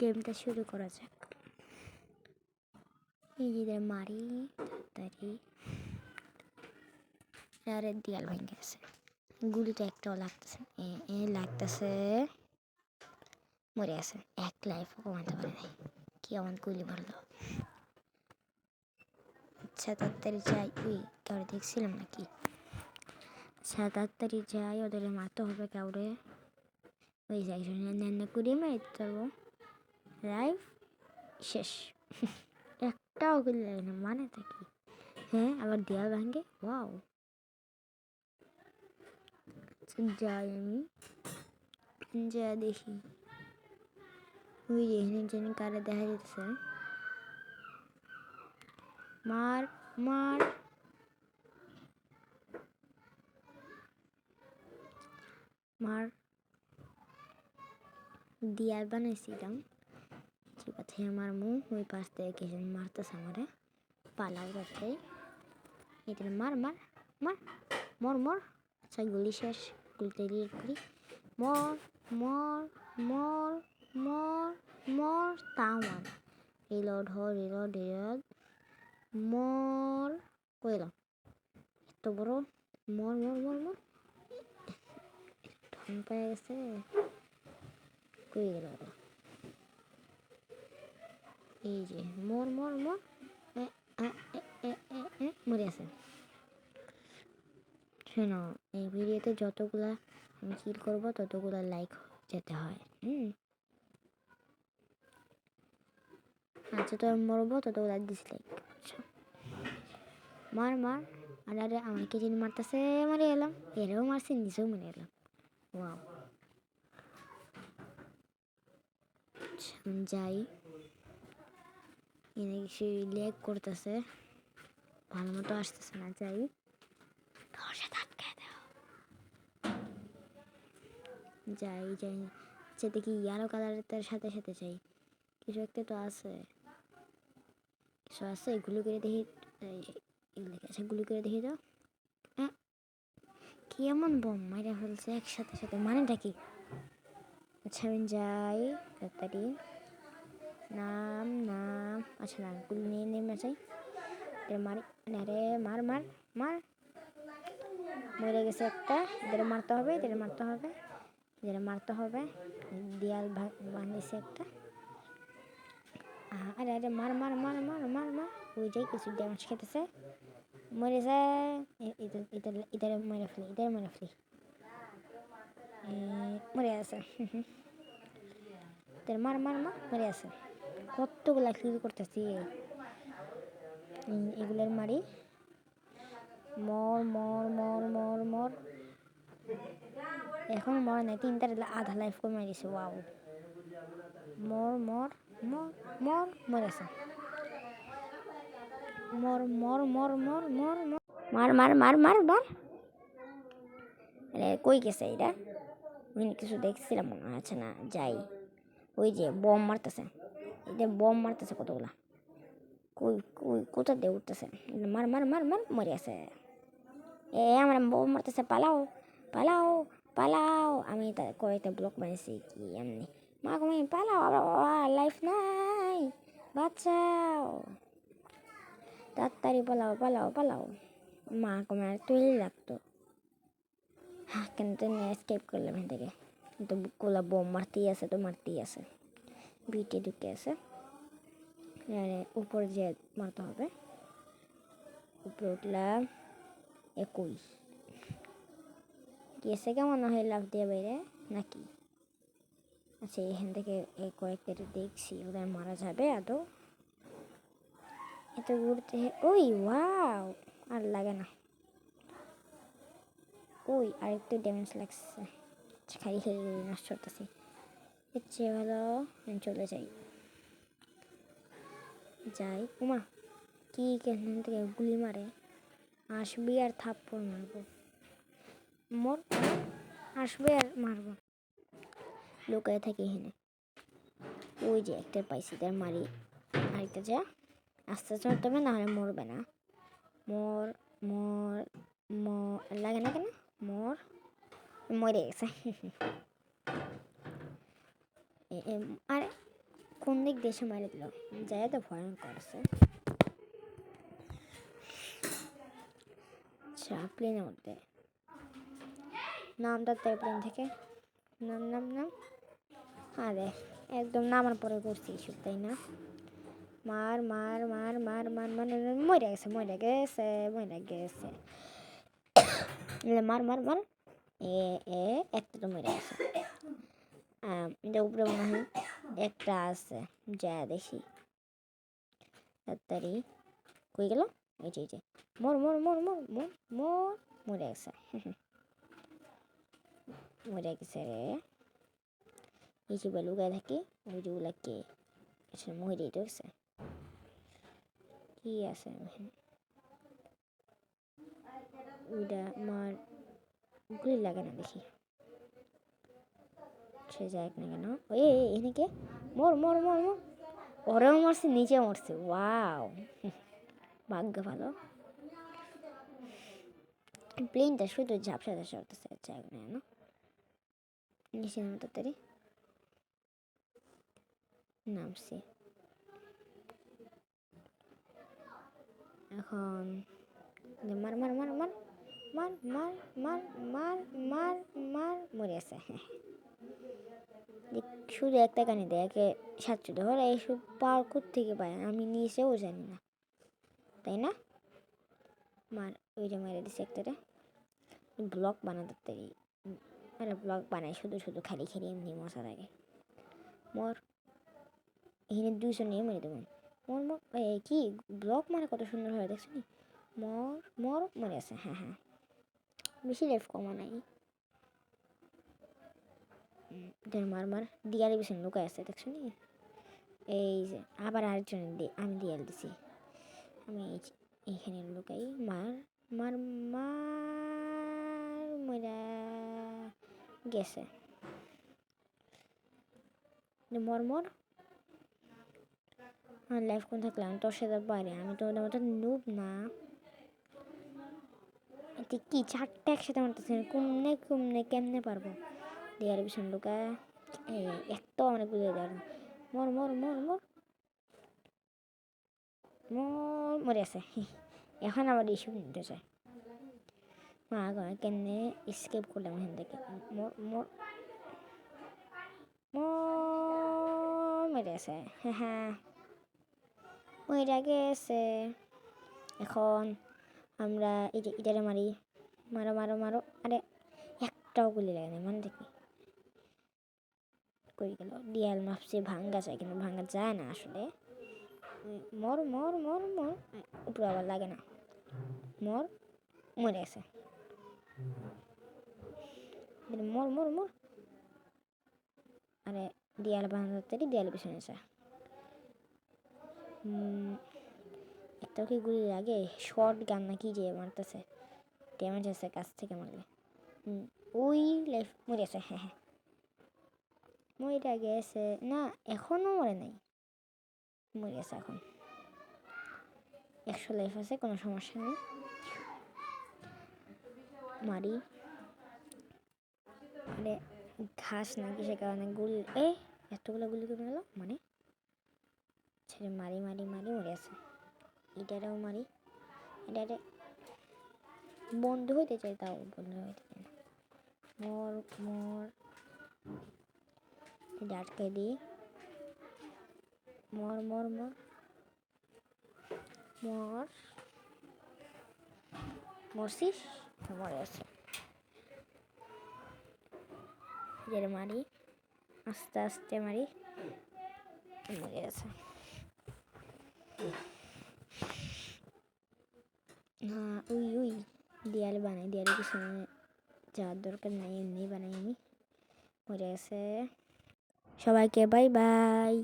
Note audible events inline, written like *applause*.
গেমটা শুরু করা যাক। নিজেদের মারি, তাড়াতাড়ি। আরে দেয়াল ভেঙে গেছে। গুলিটা একটাও লাগতেছে। এ লাগতেছে। মরে আছে এক লাইফ কমাতে পারে নাই। কি আমার গুলি মারলো। আচ্ছা যাই। উই, কাউরে দেখছিলাম নাকি? আচ্ছা তাড়াতাড়ি যাই। ওদের মারতে হবে কাউরে। ওই যাই ন্যান্য করে মেরে দিতে লাইফ শেষ। একটাও গুলি লাগে না মানে তা হ্যাঁ আবার দেয়াল ভাঙে? ওয়াও। আচ্ছা, যাই আমি। যা দেখি। ওই যে এখানে জানি কারে দেখা যেতেছে মার মার। মার। দিয়ার বানাইছিলাম। আছে আমার মুখ ওই পাশ থেকে কিছু মারতেছে আমারে পালাও যাচ্ছে এদের মার মার মার মর মর আচ্ছা গুলি শেষ গুলিতে রিয়েট করি মর মর মর মর মর তাওয়ান রিলোড হ রিলোড রিলোড মর কইলাম এত বড় মর মর মর মর ঢং পেয়ে গেছে কই গেল? এই যে মর মর মর মরে আছে। শোনো এই ভিডিওতে যতগুলা আমি কিল করব ততগুলা লাইক যেতে হয় হুম? আচ্ছা তো মরবো ততগুলা ডিসলাইক মার মার আর আরে আমাকে যিনি মারতেছে মারে এলাম। এরাও মারছে নিজেও মরে এলাম। ওয়াও আচ্ছা, যাই। এনে কিছু লেগ করতেছে। ভালো মতো আসতেছে না যাই। দরজা আটকে দাও। যাই যাই। আচ্ছা দেখি ইয়ালো কালারের সাথে সাথে চাই কিছু একটা তো আছে। কিছু আছে? এগুলো করে দেখি আছে? গুলি করে দেখি তো। আহ, কি এমন বোম মাইরা ফেলছে? একসাথে সাথে মানেটা কি? আচ্ছা আমি যাই তাড়াতাড়ি। নাম নাম আচ্ছা নাম গুলি নিয়ে নেমে যাই এদের মারি আরে মার মার মার মরে গেছে একটা এদের মারতে হবে এদের মারতে হবে এদের মারতে হবে দেয়াল বানিয়েছে একটা আরে আরে মার মার মার মার মার মার ওই যে কিছু ড্যামেজ খেতেছে মরে যায় এদের মেরে ফেলি এদের মেরে ফেলি মরে আছে এদের মার মার মার মরে আছে কতগুলা ক্লিক করতেছি এগুলোর মারি মর মর মর মর মর এখন মর নাই তিনটার আধা লাইফ কমে দিছে ওয়াও মর মর মর মর মরেছে মর মর মর মর মর মর মার মার মার মার মার কই গেছে এটা আমি কিছু দেখছিলাম মনে হয় আচ্ছা না যাই ওই যে বম মারতেছে এটা বম মারতেছে কতগুলা কই কই কোথা দিয়ে উঠতেছে মার মার মার মার মরে আছে এ আমার বম মারতেছে পালাও পালাও পালাও আমি তা কয়েকটা ব্লক বানিয়েছি কি এমনি মা তুমি পালাও আবার লাইফ নাই বাঁচাও তাড়াতাড়ি পালাও পালাও পালাও মা কমে আর তুলে লাগতো হ্যাঁ কেন তো এসকেপ করলাম এখান থেকে কিন্তু কোলা বোম মারতেই আছে তো মারতেই আছে বিটে ঢুকে আছে। উপরে যে মারতে হবে উপরে উঠলাম একুশ। গেছে কেমন হয় লাভ দিয়ে বাইরে নাকি? আচ্ছা এখান থেকে এই কয়েকটা দেখছি ওদের মারা যাবে আদৌ? এত ঘুরতে ওই ওয়াও আর লাগে না। ওই আরেকটু ড্যামেজ লাগছে। আচ্ছা, খালি খেলে নষ্ট করতেছি এর চেয়ে ভালো চলে যাই। যাই উমা কি কেন থেকে গুলি মারে? আসবি আর থাপ্পড় মারবো। মর, আসবে আর মারবো। লুকায় থাকি এখানে। ওই যে একটা পাইছি তার মারি। আরেকটা যা, আস্তে আস্তে মরতে হবে, নাহলে মরবে না। মর মর মর লাগে না কেন? মর, মরে গেছে। *laughs* আরে কোন দিক দেশে মারি দিল তো ভয়ঙ্কর আছে আচ্ছা প্লেনের মধ্যে নামটা তাই প্লেন থেকে নাম নাম নাম আরে একদম নামার পরে করছি এইসব তাই না মার মার মার মার মার মার মরে গেছে মরে গেছে মরে গেছে মার মার মার এ এ একটা তো মরে গেছে এটা উপরে মনে হয় একটা আছে। যা দেখি। তাড়াতাড়ি কই গেল? এই যে এই যে। মর মর মর মর মর মর, মরে গেছে। *laughs* মরে গেছে রে। এই যে লুকায় থাকি, ওই যে ওগুলাকে আচ্ছা মরে দেখছে কি আছে ওইটা আমার গুলি লাগে না দেখি। সে যাক না কেন ওই এনেকে মর মর মর মর ওরেও মরছে নিচে মরছে ওয়াও ভাগ্য ভালো প্লেনটা শুধু ঝাপসা ঝাপসা করতেছে যাক না কেন নিচে নামো তাড়াতাড়ি নামছি এখন মার মার মার মার মার মার মার মার মার মার মরে আছে শুধু একটা কানি দেয়, একে সাতশো ধর এইসব পাওয়ার থেকে পায়? আমি নিচেও জানি না। তাই না? মার, ওইটা মেরে দিছে একটারে। ব্লগ বানাতে তারি আরে ব্লগ বানাই শুধু শুধু খালি, খেলি এমনি মশা লাগে মর। এখানে দুইশো নিয়ে মেরে দেবেন মর এই কি? ব্লগ মানে কত সুন্দর হয়, দেখছ নি? মর মর, মরে আছে। হ্যাঁ হ্যাঁ। বেশি লাইফ কমা নাই। উম, দেখ মার মার দিয়ালে আছে দেখছ নি? এই যে আবার আমি দিয়াল দিছি। আমি এইখানে লুকাই মার মার মার মরা গেছে। দে মর মর। আর লাইফ কোন তোর সাথে বাইরে আমি তো ওদের মতো নুব না। কি চারটে একসাথে মারতেছে কুমনে কুমনে কেমনে পারব? দেয়ার পিছন লুকা এত অনেক বুঝে দেওয়ার মর মর মর মর মর মরে আছে এখন আবার ইস্যু নিতে চায় মা গো কেমনে স্কেপ করলাম এখান থেকে মর মর মর মরে আছে হ্যাঁ মরে গেছে এখন আমরা যে ইটারে মারি মারো মারো মারো আরে একটাও গুলি লাগে না মানে দেখি কই গেল দিয়াল মাপসে ভাঙ্গা যায় কিন্তু ভাঙ্গা যায় না আসলে। মর মর মর মর উপরে আবার লাগে না। মর মরে গেছে। মর মর মর। আরে দিয়াল বাঁধাতে দিয়াল পিছনে উম, একটা কি গুলি লাগে? শর্ট গান নাকি যে মারতেছে। ড্যামেজ আছে কাছ থেকে মারলে। ওই লাইফ মরে আছে হ্যাঁ হ্যাঁ। মরে গেছে না এখনও মরে নাই মরে গেছে এখন একশো লাইফ আছে কোনো সমস্যা নেই মারি মানে ঘাস নাকি সে কারণে গুলি এ এতগুলো গুলি করে গেল মানে ছেড়ে মারি মারি মারি মরে আছে এটারেও মারি এটারে বন্ধু হইতে চাই তাও বন্ধু হইতে চাই মর মর এটা আটকে দিই। মর মর মর। মর। মরছিস? মরে আছে এটারে মারি, আস্তে আস্তে মারি, মরে আছে হ্যাঁ ওই ওই দেয়াল বানাই দেয়ালের পিছনে যাওয়ার দরকার নাই, এমনি বানাই আমি মরে গেছে। সবাইকে বাই বাই।